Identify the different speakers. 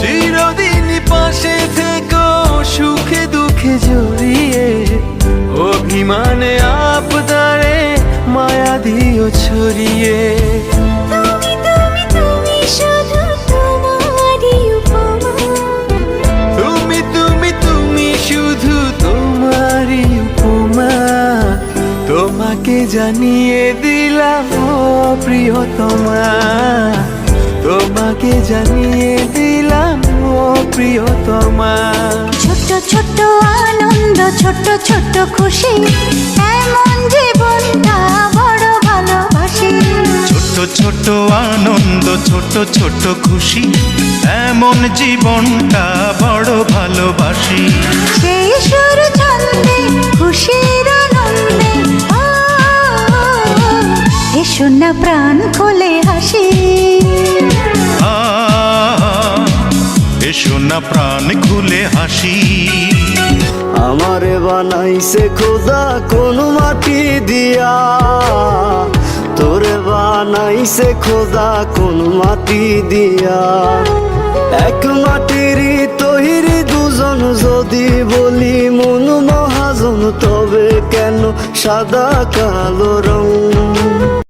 Speaker 1: চিরদিনই পাশে থেকো সুখে দুঃখে জড়িয়ে। অভিমানে আপদারে মায়া দিও ছড়িয়ে।
Speaker 2: তুমি তুমি তুমি শুধু তোমারই উপমা।
Speaker 1: তোমাকে জানিয়ে দিলাম প্রিয়তমা। তোমাকে জানিয়ে প্রিয়তমা।
Speaker 2: ছোট্ট ছোট্ট আনন্দ ছোট্ট ছোট্ট খুশি এমন জীবনটা বড় ভালোবাসি।
Speaker 3: ছোট্ট ছোট্ট আনন্দ ছোট্ট ছোট্ট খুশি এমন জীবনটা বড় ভালোবাসি।
Speaker 2: সেই সুর ছন্দে খুশির আনন্দে এসো না প্রাণ খোলে
Speaker 3: না প্রাণ খুলে হাসি।
Speaker 4: আমারে বানাইছে খোদা কোন মাটি দিয়া। তোরে বানাইছে খোদা কোন মাটি দিয়া। এক মাটিরই তৈরি দুজন যদি বলি, মন মহাজন, তবে কেন সাদা কালো রং?